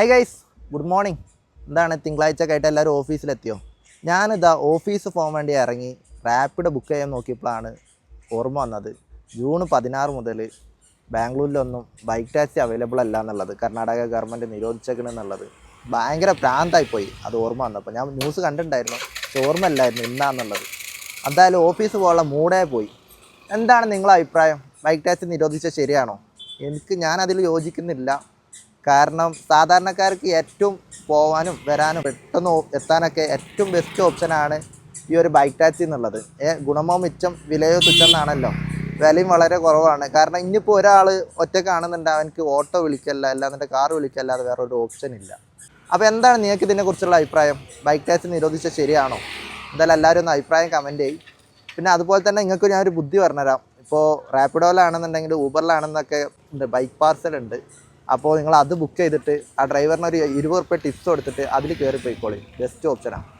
High guys good morning എന്താണ് തിങ്കളാഴ്ച ആയിട്ട് എല്ലാവരും ഓഫീസിലെത്തിയോ? ഞാനിതാ ഓഫീസ് പോകാൻ വേണ്ടി ഇറങ്ങി റാപ്പിഡ് ബുക്ക് ചെയ്യാൻ നോക്കിയപ്പോഴാണ് ഓർമ്മ വന്നത്. ജൂൺ പതിനാറ് മുതൽ ബാംഗ്ലൂരിലൊന്നും ബൈക്ക് ടാക്സി അവൈലബിൾ അല്ല എന്നുള്ളത് കർണാടക ഗവൺമെന്റ് നിരോധിച്ചേക്കണെന്നുള്ളത് ഭയങ്കര പ്രാന്തായിപ്പോയി അത് ഓർമ്മ വന്നപ്പോൾ ഞാൻ ന്യൂസ് കണ്ടിട്ടുണ്ടായിരുന്നു പക്ഷെ ഓർമ്മയില്ലായിരുന്നു ഇന്നാന്നുള്ളത് എന്തായാലും ഓഫീസ് പോകാനുള്ള മൂടേ പോയി. എന്താണ് നിങ്ങളെ അഭിപ്രായം? ബൈക്ക് ടാക്സി നിരോധിച്ചാൽ ശരിയാണോ? എനിക്ക് ഞാൻ അതിൽ യോജിക്കുന്നില്ല. കാരണം സാധാരണക്കാർക്ക് ഏറ്റവും പോവാനും വരാനും പെട്ടെന്ന് എത്താനൊക്കെ ഏറ്റവും ബെസ്റ്റ് ഓപ്ഷനാണ് ഈ ഒരു ബൈക്ക് ടാക്സി എന്നുള്ളത്. ഗുണമോ മിച്ചം വിലയോ തുച്ഛം എന്നാണല്ലോ വിലയും വളരെ കുറവാണ്. കാരണം ഇനിയിപ്പോൾ ഒരാൾ ഒറ്റക്കാണെന്നുണ്ട് അവനക്ക് ഓട്ടോ വിളിക്കല്ല അല്ലാതെ കാർ വിളിക്കല്ലാതെ വേറെ ഒരു ഓപ്ഷൻ ഇല്ല. അപ്പോൾ എന്താണ് നിങ്ങൾക്ക് ഇതിനെക്കുറിച്ചുള്ള അഭിപ്രായം? ബൈക്ക് ടാക്സി നിരോധിച്ച ശരിയാണോ? എന്തായാലും എല്ലാവരും ഒന്ന് അഭിപ്രായം കമന്റ് ചെയ്യും. പിന്നെ അതുപോലെ തന്നെ നിങ്ങൾക്ക് ഞാനൊരു ബുദ്ധി പറഞ്ഞുതരാം. ഇപ്പോൾ റാപ്പിഡോയിലാണെന്നുണ്ടെങ്കിൽ ഊബറിലാണെന്നൊക്കെ ഉണ്ട് ബൈക്ക് പാർസൽ ഉണ്ട്. അപ്പോൾ നിങ്ങൾ അത് ബുക്ക് ചെയ്തിട്ട് ആ ഡ്രൈവറിന് ഒരു ഇരുപത് റുപ്യ ടിപ്സ് കൊടുത്തിട്ട് അതിൽ കയറി പോയിക്കോളി. ബെസ്റ്റ് ഓപ്ഷനാണ്